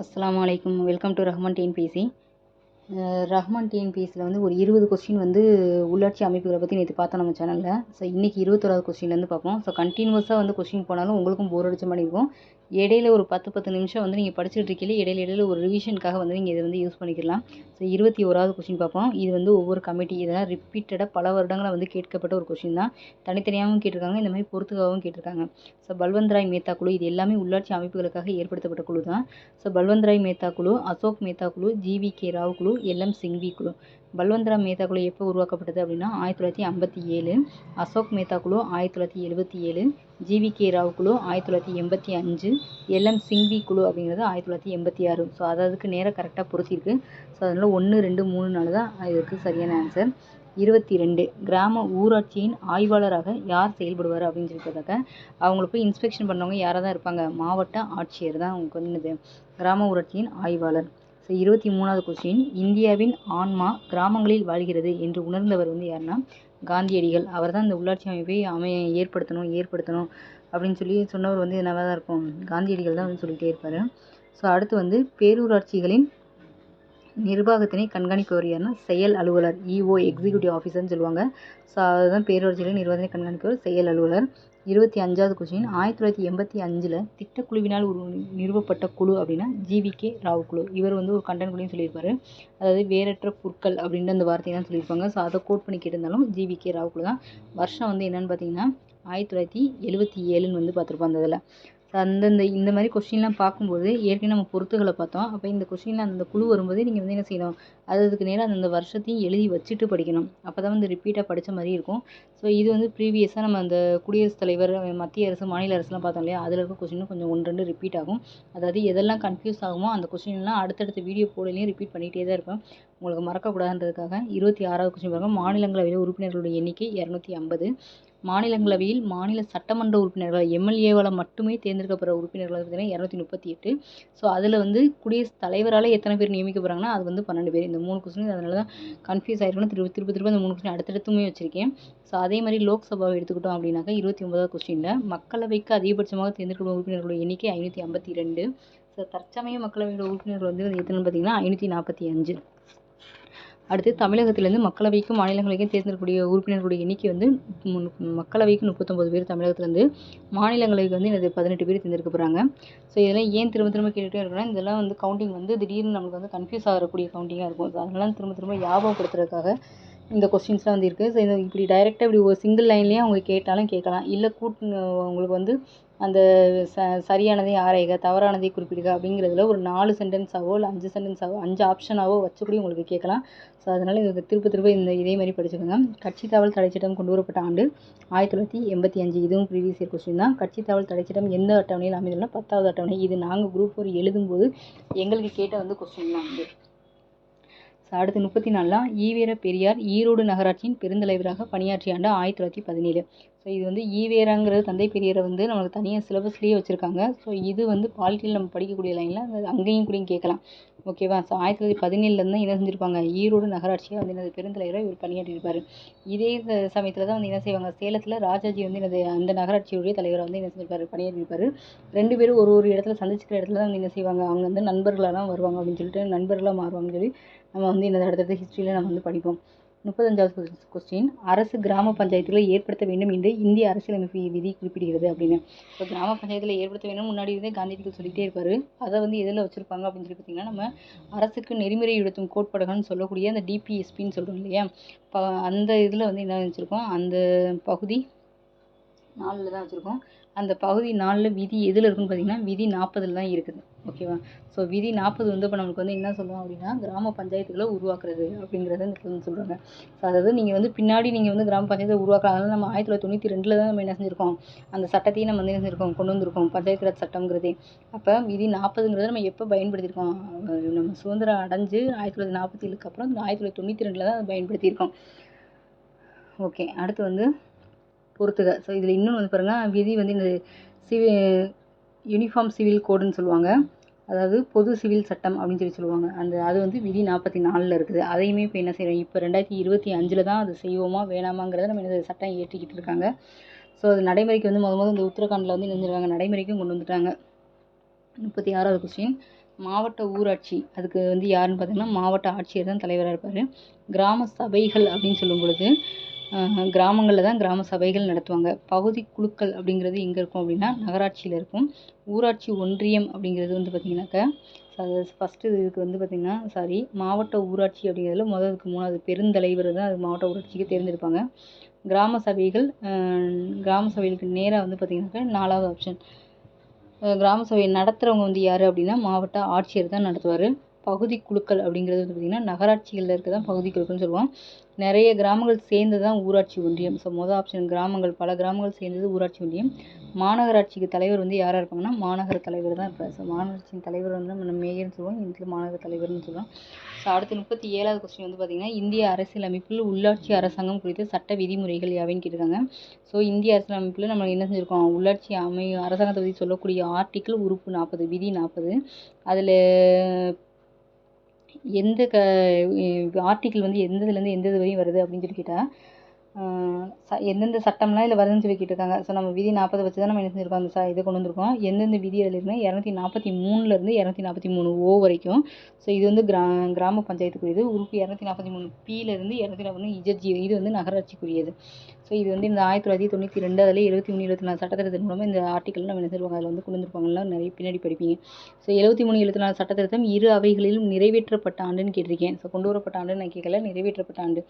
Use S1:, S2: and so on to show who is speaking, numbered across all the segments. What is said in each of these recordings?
S1: அஸ்லாம் வலைக்கம் welcome to Rahman TNPC Rahman டிஎன்பிஎஸ்சியில் வந்து ஒரு இருபது கொஸ்டின் வந்து உள்ளாட்சி அமைப்புகளை பற்றி நேற்று பார்த்தோம் நம்ம சேனலில் ஸோ இன்றைக்கி இருபத்தோராவது கொஸ்டின்லேருந்து பார்ப்போம். ஸோ கண்டினியூஸாக வந்து கொஸ்டின் போனாலும் உங்களுக்கும் போர் அடிச்ச மாதிரி இருக்கும். இடையில ஒரு பத்து பத்து நிமிஷம் வந்து நீங்கள் படிச்சுட்டு இருக்கையில இடையில இடையில ஒரு ரிவிஷனுக்காக வந்து நீங்கள் இதை வந்து யூஸ் பண்ணிக்கலாம் ஸோ இருபத்தி ஓராவது கொஸ்டின் பார்ப்போம். இது வந்து ஒவ்வொரு கமிட்டி இதெல்லாம் ரிப்பீட்டடாக பல வருடங்களாக வந்து கேட்கப்பட்ட ஒரு கொஸ்டின் தான். தனித்தனியாகவும் கேட்டிருக்காங்க இந்த மாதிரி பொறுத்துக்காகவும் கேட்டிருக்காங்க. ஸோ பல்வந்த்ராய் மேத்தா குழு இது எல்லாமே உள்ளாட்சி அமைப்புகளுக்காக ஏற்படுத்தப்பட்ட குழு தான். ஸோ பல்வந்த்ராய் மேத்தா குழு அசோக் மேத்தா குழு ஜிவி கே ராவ் குழு எல் எம் சிங்வி குழு. பல்வந்த்ரா மேத்தா குழு எப்போ உருவாக்கப்பட்டது அப்படின்னா ஆயிரத்தி தொள்ளாயிரத்தி ஐம்பத்தி ஏழு. அசோக் மேத்தா குழு ஆயிரத்தி தொள்ளாயிரத்தி எழுபத்தி ஏழு. ஜிவி கே ராவ் குழு ஆயிரத்தி தொள்ளாயிரத்தி எண்பத்தி அஞ்சு எல்எம் சிங்வி குழு அப்படிங்கிறது ஆயிரத்தி தொள்ளாயிரத்தி எண்பத்தி ஆறு. ஸோ அது அதுக்கு நேராக கரெக்டாக பொருத்திருக்கு ஸோ அதனால் ஒன்று ரெண்டு மூணு நாள் தான் இதுக்கு சரியான ஆன்சர் இருபத்தி ரெண்டு கிராம ஊராட்சியின் ஆய்வாளராக யார் செயல்படுவார் அப்படின்னு சொல்லி அவங்கள போய் இன்ஸ்பெக்ஷன் பண்ணவங்க யாராக தான் இருப்பாங்க? மாவட்ட ஆட்சியர் தான் அவங்களுக்கு வந்து கிராம ஊராட்சியின் ஆய்வாளர். ஸோ இருபத்தி மூணாவது கொஸ்டின் இந்தியாவின் ஆன்மா கிராமங்களில் வாழ்கிறது என்று உணர்ந்தவர் வந்து யாருன்னா காந்தியடிகள் அவர் தான் இந்த உள்ளாட்சி அமைப்பை அமை ஏற்படுத்தணும் ஏற்படுத்தணும் அப்படின்னு சொல்லி சொன்னவர் வந்து என்னவாக தான் இருக்கும் காந்தியடிகள் தான் வந்து சொல்லிகிட்டே இருப்பார். ஸோ அடுத்து வந்து பேரூராட்சிகளின் நிர்வாகத்தினை கண்காணிப்பவர் யாருன்னா செயல் அலுவலர் இஓ எக்ஸிக்யூட்டிவ் ஆஃபீஸர்னு சொல்லுவாங்க. ஸோ அதுதான் பேரூராட்சிகளின் நிர்வாகத்தினை கண்காணிப்பவர் செயல் அலுவலர். இருபத்தி அஞ்சாவது கொஸ்டின் ஆயிரத்தி தொள்ளாயிரத்தி எண்பத்தி அஞ்சில் திட்டக்குழுவினால் ஒரு நிறுவப்பட்ட குழு அப்படின்னா ஜிவிகே ராவ் குழு. இவர் வந்து ஒரு கண்டன் குழுன்னு சொல்லியிருப்பாரு. அதாவது வேறற்ற புற்கள் அப்படின்ற அந்த வார்த்தையை தான் சொல்லியிருப்பாங்க. ஸோ அதை கோட் பண்ணி கேட்டிருந்தாலும் ஜிவிகே ராவ் குழு தான் வருஷம் வந்து என்னென்னு பார்த்தீங்கன்னா ஆயிரத்தி தொள்ளாயிரத்தி எழுபத்தி ஏழுன்னு வந்து பார்த்துருப்போம் அந்த இதில். ஸோ அந்தந்த இந்த மாதிரி கொஷின்லாம் பார்க்கும்போது ஏற்கனவே நம்ம பொறுத்துகளை பார்த்தோம். அப்போ இந்த கொஷினில் அந்த குழு வரும்போது நீங்கள் வந்து என்ன செய்யணும்? அது அதுக்கு நேராக அந்தந்த வருஷத்தையும் எழுதி வச்சுட்டு படிக்கணும். அப்போ தான் வந்து ரிப்பீட்டாக படித்த மாதிரி இருக்கும். ஸோ இது வந்து ப்ரீவியஸாக நம்ம அந்த குடியரசுத் தலைவர் மத்திய அரசு மாநில அரசுலாம் பார்த்தோம் இல்லையா? அதில் இருக்க கொஷினும் கொஞ்சம் ஒன்று ரெண்டு ரிப்பீட் ஆகும். அதாவது எதெல்லாம் கன்ஃபியூஸ் ஆகுமோ அந்த கொஷின்லாம் அடுத்தடுத்த வீடியோ போடலையும் ரிப்பீட் பண்ணிகிட்டே தான் இருப்பேன் உங்களுக்கு மறக்கக்கூடாதுன்றதுக்காக இருபத்தி ஆறாவது கொஸ்டின் பாருங்கள் மாநிலங்களவையில் உறுப்பினர்களுடைய எண்ணிக்கை இரநூத்தி ஐம்பது. மாநிலங்களவையில் மாநில சட்டமன்ற உறுப்பினர்கள் எம்எல்ஏவால் மட்டுமே தேர்ந்தெடுக்கப்படுற உறுப்பினர்கள் பார்த்தீங்கன்னா இரநூத்தி முப்பத்தி எட்டு. ஸோ அதில் வந்து குடியரசுத் தலைவரால் எத்தனை பேர் நியமிக்க போகிறாங்கன்னா அது வந்து பன்னெண்டு பேர். இந்த மூணு கொஸ்டின் அதனால தான் கன்ஃபியூஸ் ஆயிருக்கணும் திருப்பி திருப்பி திரும்ப அந்த மூணு கொஸ்டின் அடுத்தடுத்துமே வச்சிருக்கேன். ஸோ அதே மாதிரி லோக்சபாவை எடுத்துக்கிட்டோம் அப்படின்னாக்கா இருபத்தி ஒன்பதாவது கொஸ்டினில் மக்களவைக்கு அதிகபட்சமாக தேர்ந்தெடுக்கப்படும் உறுப்பினர்களுடைய எண்ணிக்கை ஐநூற்றி ஐம்பத்தி ரெண்டு ஸோ தற்சமய மக்களவையோட உறுப்பினர்கள் வந்து எத்தனைன்னு பார்த்தீங்கன்னா ஐநூற்றி நாற்பத்தி அஞ்சு. அடுத்து தமிழகத்திலேருந்து மக்களவைக்கும் மாநிலங்களுக்கும் தேர்ந்தெடுக்கக்கூடிய உறுப்பினர்களுடைய எண்ணிக்கை வந்து மக்களவைக்கு முப்பத்தொம்பது பேர் தமிழகத்துலேருந்து மாநிலங்களுக்கு வந்து எனது பதினெட்டு பேர் தேர்ந்தெடுக்கப்படுறாங்க ஸோ இதெல்லாம் ஏன் திரும்ப திரும்ப கேட்டுகிட்டே இருக்கிறோம் இதெல்லாம் வந்து கவுண்டிங் வந்து திடீர்னு நம்மளுக்கு வந்து கன்ஃபியூஸ் ஆகக்கூடிய கவுண்டிங்காக இருக்கும். ஸோ அதனால திரும்ப திரும்ப ஞாபகப்படுத்துறதுக்காக இந்த கொஸ்டின்ஸ்லாம் வந்து இருக்குது ஸோ இது இப்படி டைரெக்டாக இப்படி ஒரு சிங்கிள் லைன்லேயே அவங்க கேட்டாலும் கேட்கலாம். இல்லை கூட்டு உங்களுக்கு வந்து அந்த ச சரியானதை ஆராய்க தவறானதை குறிப்பிடுக அப்படிங்கிறதுல ஒரு நாலு சென்டென்ஸாவோ இல்லை அஞ்சு சென்டென்ஸாவோ அஞ்சு ஆப்ஷனாவோ வச்சு கூட உங்களுக்கு கேட்கலாம். ஸோ அதனால் இது திருப்ப திருப்ப இந்த இதே மாதிரி படிச்சுக்கோங்க கட்சி தாவல் தடைச்சட்டம் கொண்டு வரப்பட்ட ஆண்டு ஆயிரத்தி தொள்ளாயிரத்தி எண்பத்தி அஞ்சு இதுவும் ப்ரீவியஸ் இயர் கொஸ்டின் தான். கட்சி தாவல் தடைச்சட்டம் எந்த அட்டவணையில் அமைந்துள்ளனா பத்தாவது அட்டவணை. இது நாங்கள் குரூப் ஒரு எழுதும்போது எங்களுக்கு கேட்ட வந்து கொஸ்டின் தான் வந்து அடுத்து முப்பத்தி நாலாம் ஈவேர பெரியார் ஈரோடு நகராட்சியின் பெருந்தலைவராக பணியாற்றிய ஆண்டு ஆயிரத்தி தொள்ளாயிரத்தி பதினேழு. ஸோ இது வந்து ஈவேராங்கிறது தந்தை பெரியாரை வந்து நம்மளுக்கு தனியாக சிலபஸ்லேயே வச்சுருக்காங்க. ஸோ இது வந்து பாலிட்டியில் நம்ம படிக்கக்கூடிய லைனில் அங்கேயும் கூட கேட்கலாம். ஓகேவா ஸோ ஆயிரத்தி தொள்ளாயிரத்தி பதினேழுலேருந்து தான் என்ன செஞ்சுருப்பாங்க? ஈரோடு நகராட்சியை வந்து என்னது பெருந்தலைவராக இவர் பணியாற்றியிருப்பார் இதே சமயத்தில் தான் வந்து என்ன செய்வாங்க? சேலத்தில் ராஜாஜி வந்து என்னது அந்த நகராட்சியுடைய தலைவரை வந்து என்ன செஞ்சிருப்பார்? பணியாற்றியிருப்பார் ரெண்டு பேரும் ஒரு ஒரு இடத்துல சந்திச்சுக்கிற இடத்துல தான் வந்து என்ன செய்வாங்க? அவங்க வந்து நண்பர்களாக தான் வருவாங்க அப்படின்னு சொல்லிட்டு நண்பர்களாக மாறுவாங்கன்னு சொல்லி நம்ம வந்து இந்த அடுத்தடுத்த ஹிஸ்ட்ரியில் நம்ம வந்து படிப்போம். முப்பத்தஞ்சாவது கொஸ்டின் அரசு கிராம பஞ்சாயத்துகளை ஏற்படுத்த வேண்டும் என்று இந்திய அரசியலமைப்பு விதி குறிப்பிடுகிறது அப்படின்னு. இப்போ கிராம பஞ்சாயத்தில் ஏற்படுத்த வேண்டும் முன்னாடி இருந்தே காந்தியடிகள் சொல்லிகிட்டே இருப்பார். அதை வந்து எதில் வச்சுருப்பாங்க அப்படின்னு சொல்லி பார்த்தீங்கன்னா நம்ம அரசுக்கு நெறிமுறை எழுத்தும் கோட்பாடுகள்னு சொல்லக்கூடிய அந்த டிபிஎஸ்பின்னு சொல்கிறோம் இல்லையா? இப்போ அந்த இதில் வந்து என்ன வச்சுருக்கோம்? அந்த பகுதி நாலில் தான் வச்சுருக்கோம். அந்த பகுதி நாலில் விதி எதில் இருக்குன்னு பார்த்தீங்கன்னா விதி நாற்பதில் தான் இருக்குது. ஓகேவா? ஸோ விதி நாற்பது வந்து இப்போ நமக்கு வந்து என்ன சொல்லுவோம் அப்படின்னா கிராம பஞ்சாயத்துகளை உருவாக்குறது அப்படிங்கிறத வந்து சொல்கிறாங்க ஸோ அதாவது நீங்கள் வந்து பின்னாடி நீங்கள் வந்து கிராம பஞ்சாயத்தை உருவாக்கலாம் அதனால் நம்ம ஆயிரத்தி தொள்ளாயிரத்தி தொண்ணூற்றி ரெண்டில் தான் நம்ம என்ன செஞ்சுருக்கோம்? அந்த சட்டத்தையும் நம்ம வந்து என்ன செஞ்சுருக்கோம்? கொண்டு வந்திருக்கோம் பஞ்சாயத்து ராஜ் சட்டங்கிறதே அப்போ விதி நாற்பதுங்கிறத நம்ம எப்போ பயன்படுத்தியிருக்கோம்? நம்ம சுதந்திரம் அடைஞ்சு ஆயிரத்தி தொள்ளாயிரத்தி நாற்பத்தி ஏழுக்கு அப்புறம் ஆயிரத்தி தொள்ளாயிரத்தி தொண்ணூற்றி ரெண்டில் தான் பயன்படுத்தியிருக்கோம். ஓகே அடுத்து வந்து பொறுத்துக. ஸோ இதில் இன்னொன்று வந்து பாருங்கள் விதி வந்து இந்த சிவி யூனிஃபார்ம் சிவில் கோடுன்னு சொல்லுவாங்க. அதாவது பொது சிவில் சட்டம் அப்படின்னு சொல்லி சொல்லுவாங்க. அந்த அது வந்து விதி நாற்பத்தி நாலில் இருக்குது. அதையுமே இப்போ என்ன செய்கிறோம் இப்போ ரெண்டாயிரத்தி இருபத்தி அஞ்சில் தான் அது செய்வோமா வேணாமாங்கிறத நம்ம என்ன சட்டம் ஏற்றிக்கிட்டு இருக்காங்க. ஸோ அது நடைமுறைக்கு வந்து முத முதல் இந்த உத்தரகாண்டில் வந்து என்ன நடைமுறைக்கும் கொண்டு வந்துட்டாங்க. முப்பத்தி ஆறாவது கொஸ்டின் மாவட்ட ஊராட்சி அதுக்கு வந்து யாருன்னு பார்த்தீங்கன்னா மாவட்ட ஆட்சியர் தான் தலைவராக இருப்பார். கிராம சபைகள் அப்படின்னு சொல்லும் பொழுது கிராமங்களில் தான் கிராம சபைகள் நடத்துவாங்க. பகுதி குழுக்கள் அப்படிங்கிறது எங்கே இருக்கும் அப்படின்னா நகராட்சியில் இருக்கும். ஊராட்சி ஒன்றியம் அப்படிங்கிறது வந்து பார்த்திங்கனாக்கா அது ஃபஸ்ட்டு இதுக்கு வந்து பார்த்திங்கன்னா சாரி மாவட்ட ஊராட்சி அப்படிங்கிறதுல முதல் இதுக்கு மூணாவது பெருந்தலைவர் தான் அது மாவட்ட ஊராட்சிக்கு தேர்ந்தெடுப்பாங்க. கிராம சபைகள் கிராம சபைகளுக்கு நேராக வந்து பார்த்திங்கனாக்கா நாலாவது ஆப்ஷன் கிராம சபையை நடத்துகிறவங்க வந்து யார் அப்படின்னா மாவட்ட ஆட்சியர் தான் நடத்துவார். பகுதி குழுக்கள் அப்படிங்கிறது வந்து பார்த்திங்கன்னா நகராட்சிகளில் இருக்க தான் பகுதி குழுக்கள்னு சொல்லுவோம் நிறைய கிராமங்கள் சேர்ந்து தான் ஊராட்சி ஒன்றியம். ஸோ மொதல் ஆப்ஷன் கிராமங்கள் பல கிராமங்கள் சேர்ந்தது ஊராட்சி ஒன்றியம். மாநகராட்சிக்கு தலைவர் வந்து யாராக இருப்பாங்கன்னா மாநகர தலைவர் தான் இருப்பார். ஸோ மாநகராட்சியின் தலைவர் வந்து நம்ம மேயர்னு சொல்லுவோம் இந்த மாநகர தலைவர்னு சொல்லுவோம். ஸோ அடுத்து முப்பத்தி ஏழாவது கொஸ்டின் வந்து பார்த்திங்கன்னா இந்திய அரசியலமைப்பில் உள்ளாட்சி அரசாங்கம் குறித்த சட்ட விதிமுறைகள் யாவைன்னு கேட்டிருக்காங்க. ஸோ இந்திய அரசியலமைப்பில் நம்ம என்ன செஞ்சுருக்கோம்? உள்ளாட்சி அமை அரசாங்கத்தை பற்றி சொல்லக்கூடிய ஆர்டிக்கிள் உறுப்பு நாற்பது விதி நாற்பது அதில் எந்த க ஆர்டிக்கிள் வந்து எந்த இதுலேருந்து எந்த இது வரையும் வருது அப்படின்னு சொல்லி கேட்டால் ச எந்தெந்த சட்டம்லாம் இதில் வருதுன்னு சொல்லி கேட்டிருக்காங்க. ஸோ நம்ம விதி நாற்பதை வச்சு தான் நம்ம என்ன செஞ்சுருக்கோம் அந்த ச இதை கொண்டு வந்திருக்கோம். எந்தெந்த விதி அதில் இருக்குன்னா இரநூத்தி நாற்பத்தி மூணுலேருந்து இரநூத்தி நாற்பத்தி மூணு ஓ வரைக்கும். ஸோ இது வந்து கிரா கிராம பஞ்சாயத்துக்குரியது. உறுப்பு இரநூத்தி நாற்பத்தி மூணு பியிலேருந்து இரநூத்தி நாற்பத்தி இஜட்ஜி இது வந்து நகராட்சிக்குரியது. ஸோ இது வந்து இந்த ஆயிரத்தி தொள்ளாயிரத்தி தொண்ணூற்றி ரெண்டு அதில் எழுபத்தி மூணு எழுபத்தி நாலு சட்டத்திருத்தம் மூலமாக இந்த ஆர்டிக்கல் நம்ம நினைச்சிருப்பாங்க அதில் வந்து கொண்டு வந்திருப்பாங்கலாம் நிறைய பின்னாடி படிப்பீங்க. ஸோ எழுபத்தி மூணு எழுபத்தி நாலு சட்டத்திருத்தம் இரு அவைகளிலும் நிறைவேற்றப்பட்ட ஆண்டுன்னு கேட்டிருக்கேன். ஸோ கொண்டு வரப்பட்ட ஆண்டுன்னு நான் கேட்கல நிறைவேற்றப்பட்ட ஆண்டு.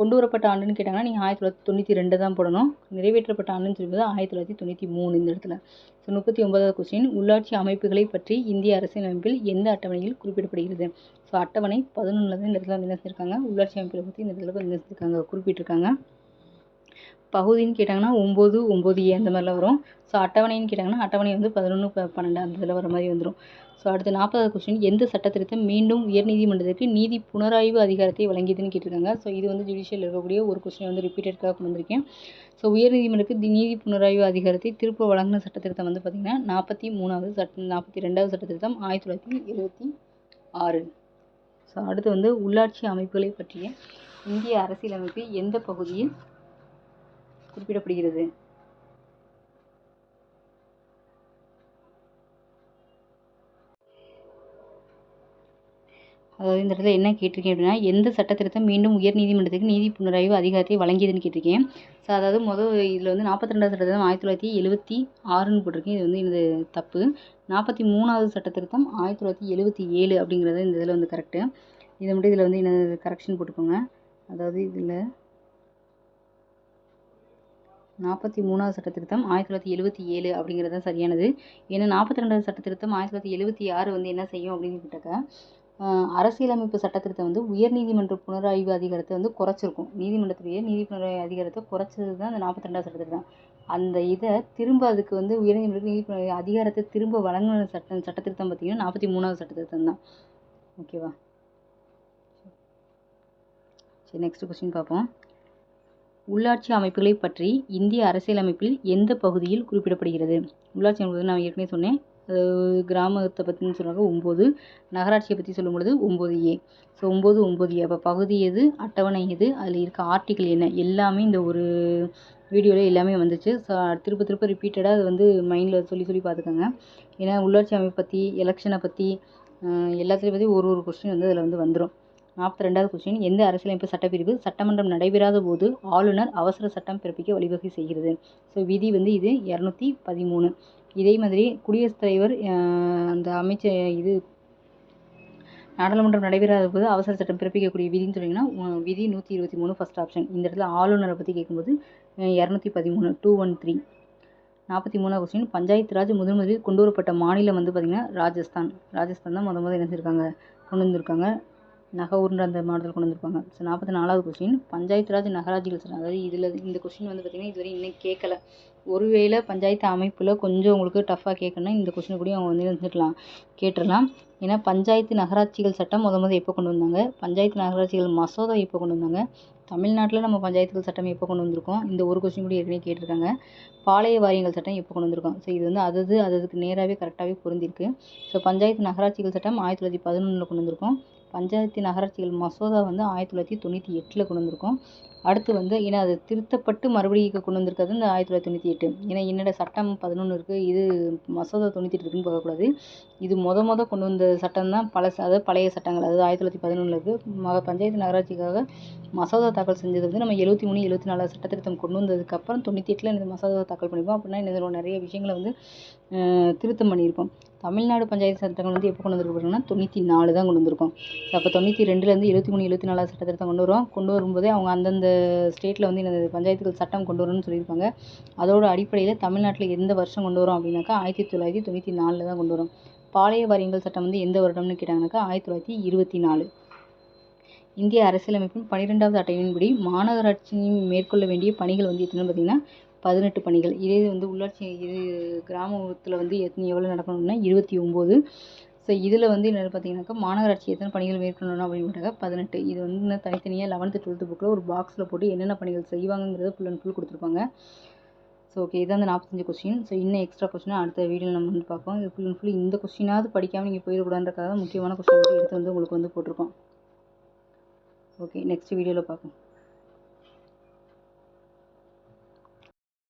S1: கொண்டு வரப்பட்ட ஆண்டுன்னு கேட்டாங்கன்னா நீங்கள் ஆயிரத்தி தொள்ளாயிரத்தி தொண்ணூற்றி ரெண்டு தான் போடணும். நிறைவேற்றப்பட்ட ஆண்டுன்னு சொல்லும்போது ஆயிரத்தி தொள்ளாயிரத்தி தொண்ணூற்றி மூணு இந்த இடத்துல. ஸோ முப்பத்தி ஒன்பதாவது கொஸ்டின் உள்ளாட்சி அமைப்புகளை பற்றி இந்திய அரசியலமைப்பில் எந்த அட்டவணையில் குறிப்பிடப்படுகிறது? ஸோ அட்டவணை பதினொன்றில் தான் இந்த இடத்துல நினைச்சிருக்காங்க உள்ளாட்சி அமைப்புகளை பற்றி இந்த இடத்துல நினைச்சிருக்காங்க குறிப்பிட்டிருக்காங்க. பகுதின்னு கேட்டாங்கன்னா ஒம்பது ஒம்பது ஏ அந்த மாதிரிலாம் வரும். ஸோ அட்டவணைன்னு கேட்டாங்கன்னா அட்டவணை வந்து பதினொன்று ப பன்னெண்டு அந்த இதில் வர மாதிரி வந்துடும் ஸோ அடுத்து நாற்பதாவது கொஸ்டின் எந்த சட்டத்திருத்தம் மீண்டும் உயர்நீதிமன்றத்திற்கு நீதி புனராய்வு அதிகாரத்தை வழங்கியதுன்னு கேட்டிருக்காங்க. ஸோ இது வந்து ஜுடிஷியல் இருக்கக்கூடிய ஒரு கொஸ்டின் வந்து ரிப்பீட்டட்காக கொண்டு வந்திருக்கேன். ஸோ உயர்நீதிமன்றத்துக்கு நீதி புனராய்வு அதிகாரத்தை திருப்ப வழங்கின சட்டத்திருத்தம் வந்து பார்த்திங்கன்னா நாற்பத்தி மூணாவது சட்ட நாற்பத்தி ரெண்டாவது சட்டத்திருத்தம் ஆயிரத்தி தொள்ளாயிரத்தி எழுபத்தி ஆறு. ஸோ அடுத்து வந்து உள்ளாட்சி அமைப்புகளை பற்றிய இந்திய அரசியலமைப்பு எந்த பகுதியில் குறிப்பிடப்படுகிறது. அதாவது இந்த இடத்துல என்ன கேட்டிருக்கேன் அப்படின்னா எந்த சட்டத்திருத்தம் மீண்டும் உயர் நீதிமன்றத்துக்கு நீதி புனராய்வு அதிகாரத்தை வழங்கியதுன்னு கேட்டிருக்கேன். ஸோ அதாவது முதல் இதில் வந்து நாற்பத்தி ரெண்டாவது சட்டத்திருத்தம் ஆயிரத்தி தொள்ளாயிரத்தி எழுபத்தி ஆறுன்னு போட்டிருக்கேன் இது வந்து எனது தப்பு. நாற்பத்தி மூணாவது சட்டத்திருத்தம் ஆயிரத்தி தொள்ளாயிரத்தி எழுபத்தி ஏழு அப்படிங்கிறது இந்த இதில் வந்து கரெக்டு இதை மட்டும் இதில் வந்து எனது கரெக்ஷன் போட்டுக்கோங்க. அதாவது இதில் நாற்பத்தி மூணாவது சட்ட திருத்தம் ஆயிரத்தி தொள்ளாயிரத்தி எழுபத்தி ஏழு அப்படிங்கிறது தான் சரியானது. ஏன்னா நாற்பத்தி ரெண்டாவது சட்ட திருத்தம் ஆயிரத்தி தொள்ளாயிரத்தி எழுபத்தி ஆறு வந்து என்ன செய்யும் அப்படின்னு கேட்டாக்கா அரசியலமைப்பு சட்டத்திருத்தம் வந்து உயர்நீதிமன்ற புனராய்வு அதிகாரத்தை வந்து குறைச்சிருக்கும். நீதிமன்றத்துடைய நீதி புனராய்வு அதிகாரத்தை குறைச்சது தான் அந்த நாற்பத்தி ரெண்டாவது சட்டத்திருத்தம். அந்த இதை திரும்ப அதுக்கு வந்து உயர்நீதிமன்ற நீதி புனராய்வு அதிகாரத்தை திரும்ப வழங்கின சட்ட சட்டத்திருத்தம் பார்த்தீங்கன்னா நாற்பத்தி மூணாவது சட்டத்திருத்தம் தான். ஓகேவா? சரி நெக்ஸ்ட் கொஸ்டின் பார்ப்போம். உள்ளாட்சி அமைப்புகளை பற்றி இந்திய அரசியலமைப்பில் எந்த பகுதியில் குறிப்பிடப்படுகிறது? உள்ளாட்சி அமைப்பு நான் ஏற்கனவே சொன்னேன். அது கிராமத்தை பற்றின்னு சொல்கிறாங்க ஒம்பது. நகராட்சியை பற்றி சொல்லும் பொழுது ஒம்பது ஏ. ஸோ ஒம்பது ஒம்பது ஏ. அப்போ பகுதி எது அட்டவணை எது அதில் இருக்க ஆர்டிக்கிள் என்ன? எல்லாமே இந்த ஒரு வீடியோவில் எல்லாமே வந்துச்சு. ஸோ திருப்ப திருப்ப ரிப்பீட்டடாக அது வந்து மைண்டில் சொல்லி சொல்லி பார்த்துக்கோங்க. ஏன்னா உள்ளாட்சி அமைப்பு பற்றி எலெக்ஷனை பற்றி எல்லாத்துலேயும் பற்றி ஒரு ஒரு கொஸ்டின் வந்து அதில் வந்து வந்துடும் நாற்பத்தி ரெண்டாவது கொஸ்டின் எந்த அரசியலமைப்பு சட்டப்பிரிவு சட்டமன்றம் நடைபெறாத போது ஆளுநர் அவசர சட்டம் பிறப்பிக்க வழிவகை செய்கிறது? ஸோ விதி வந்து இது இரநூத்தி பதிமூணு. இதே மாதிரி குடியரசுத் தலைவர் அந்த அமைச்சர் இது நாடாளுமன்றம் நடைபெறாத போது அவசர சட்டம் பிறப்பிக்கக்கூடிய விதின்னு சொன்னீங்கன்னா விதி நூற்றி இருபத்தி மூணு ஃபஸ்ட் ஆப்ஷன் இந்த இடத்துல ஆளுநரை பற்றி கேட்கும்போது இரநூத்தி பதிமூணு டூ ஒன் த்ரீ நாற்பத்தி மூணாவது கொஸ்டின் பஞ்சாயத்து ராஜ் முதன் முதலில் கொண்டு வரப்பட்ட மாநிலம் வந்து பார்த்திங்கன்னா ராஜஸ்தான். ராஜஸ்தான் தான் முத முதல் என்ன செஞ்சுருக்காங்க கொண்டு வந்திருக்காங்க. நகவூர்ன்ற அந்த மாடல் கொண்டு வந்திருப்பாங்க. ஸோ நாற்பத்தி நாலாவது கொஸ்டின் பஞ்சாயத்து ராஜ் நகராட்சிகள் சட்டம் அதாவது இதில் இந்த கொஸ்டின் வந்து பார்த்திங்கன்னா இதுவரை இன்னும் கேட்கல ஒருவேளை பஞ்சாயத்து அமைப்பில் கொஞ்சம் உங்களுக்கு டஃப்பாக கேட்கணும்னா இந்த கொஸ்டின் கூட அவங்க வந்து இருந்துக்கலாம் கேட்டுடலாம். ஏன்னா பஞ்சாயத்து நகராட்சிகள் சட்டம் முத முதல் எப்போ கொண்டு வந்தாங்க? பஞ்சாயத்து நகராட்சிகள் மசோதா எப்போ கொண்டு வந்தாங்க? தமிழ்நாட்டில் நம்ம பஞ்சாயத்துகள் சட்டம் எப்போ கொண்டு வந்திருக்கோம்? இந்த ஒரு கொஸ்டின் கூட ஏற்கனவே கேட்டிருக்காங்க. பாளைய வாரியங்கள் சட்டம் எப்போ கொண்டு வந்திருக்கோம்? ஸோ இது வந்து அதது அதுக்கு நேராகவே கரெக்டாகவே பொருந்திருக்கு. ஸோ பஞ்சாயத்து நகராட்சிகள் சட்டம் ஆயிரத்தி தொள்ளாயிரத்தி பதினொன்றில் கொண்டு வந்திருக்கோம். பஞ்சாயத்து நகராட்சிகள் மசோதா வந்து ஆயிரத்தி தொள்ளாயிரத்தி தொண்ணூற்றி எட்டில் கொண்டு வந்திருக்கோம். அடுத்து வந்து ஏன்னா அது திருத்தப்பட்டு மறுபடியும் கொண்டு வந்திருக்கிறது இந்த ஆயிரத்தி தொள்ளாயிரத்தி தொண்ணூற்றி எட்டு. ஏன்னா என்னடா சட்டம் பதினொன்று இருக்குது இது மசோதா தொண்ணூற்றி எட்டு இருக்குன்னு பார்க்கக்கூடாது. இது மொத மொதல் கொண்டு வந்த சட்டம் தான் பழச அதாவது பழைய சட்டங்கள் அதாவது ஆயிரத்தி தொள்ளாயிரத்தி பதினொன்றில் இருக்குது ம பஞ்சாயத்து நகராட்சிக்காக மசோதா தாக்கல் செஞ்சது வந்து நம்ம எழுபத்தி மூணு எழுபத்தி நாலு சட்டத்திருத்தம் கொண்டு வந்ததுக்கப்புறம் தொண்ணூற்றி எட்டில் இந்த மசோதா தாக்கல் பண்ணியிருப்போம் அப்படின்னா இதில் நிறைய விஷயங்களை வந்து திருத்தம் பண்ணியிருப்போம் தமிழ்நாடு பஞ்சாயத்து சட்டங்கள் வந்து எப்போ கொண்டு வந்திருப்பாங்கன்னா தொண்ணூற்றி நாலு தான் கொண்டு வந்திருக்கோம். அப்போ தொண்ணூற்றி ரெண்டுலேருந்து எழுபத்தி மூணு எழுபத்தி நாலாவது சட்டத்திருத்தம் கொண்டு வருவோம். கொண்டு வரும்போதே அவங்க அந்தந்த ஸ்டேட்டில் வந்து இந்த பஞ்சாயத்துகள் சட்டம் கொண்டு வரணும்னு சொல்லியிருப்பாங்க அதோட அடிப்படையில் தமிழ்நாட்டில் எந்த வருஷம் கொண்டு வரோம் அப்படின்னாக்கா ஆயிரத்தி தொள்ளாயிரத்தி தொண்ணூற்றி நாலில் தான் கொண்டு வரோம். பாளைய வாரியங்கள் சட்டம் வந்து எந்த வருடம்னு கேட்டாங்கனாக்கா ஆயிரத்தி தொள்ளாயிரத்தி இருபத்தி நாலு. இந்திய அரசியலமைப்பின் பன்னிரெண்டாவது அட்டையின்படி மாநகராட்சியும் மேற்கொள்ள வேண்டிய பணிகள் வந்து எத்தனைன்னு பார்த்தீங்கன்னா பதினெட்டு பணிகள். இதே வந்து உள்ளாட்சி இது கிராமத்தில் வந்து எத்தனை எவ்வளோ நடக்கணும்னா இருபத்தி ஒம்பது ஸோ இதில் வந்து என்னென்னு பார்த்தீங்கன்னாக்கா மாநகராட்சி எத்தனை பணிகள் மேற்கொள்ளணும் அப்படின்னு கேட்டாக்கா பதினெட்டு. இது வந்து தனித்தனியாக லெவன்த்து டுவெல்த்து புக்கில் ஒரு பாக்ஸில் போட்டு என்னென்ன பணிகள் செய்வாங்கங்கிறத ஃபுல் அண்ட் ஃபுல் கொடுத்துருப்பாங்க. ஸோ ஓகே இதான் அந்த நாற்பத்தஞ்சு கொஸ்டின் ஸோ இன்னும் எக்ஸ்ட்ரா கொஸ்டினாக அடுத்த வீடியோவில் நம்ம வந்து பார்ப்போம். இது ஃபுல் அண்ட் ஃபுல் இந்த கொஸ்டினாவது படிக்காமல் நீங்கள் போயிடக்கூடாதுன்றக்காக முக்கியமான கொஸ்டின் எடுத்து வந்து உங்களுக்கு வந்து போட்டிருக்கோம். ஓகே நெக்ஸ்ட் வீடியோவில் பார்ப்போம்.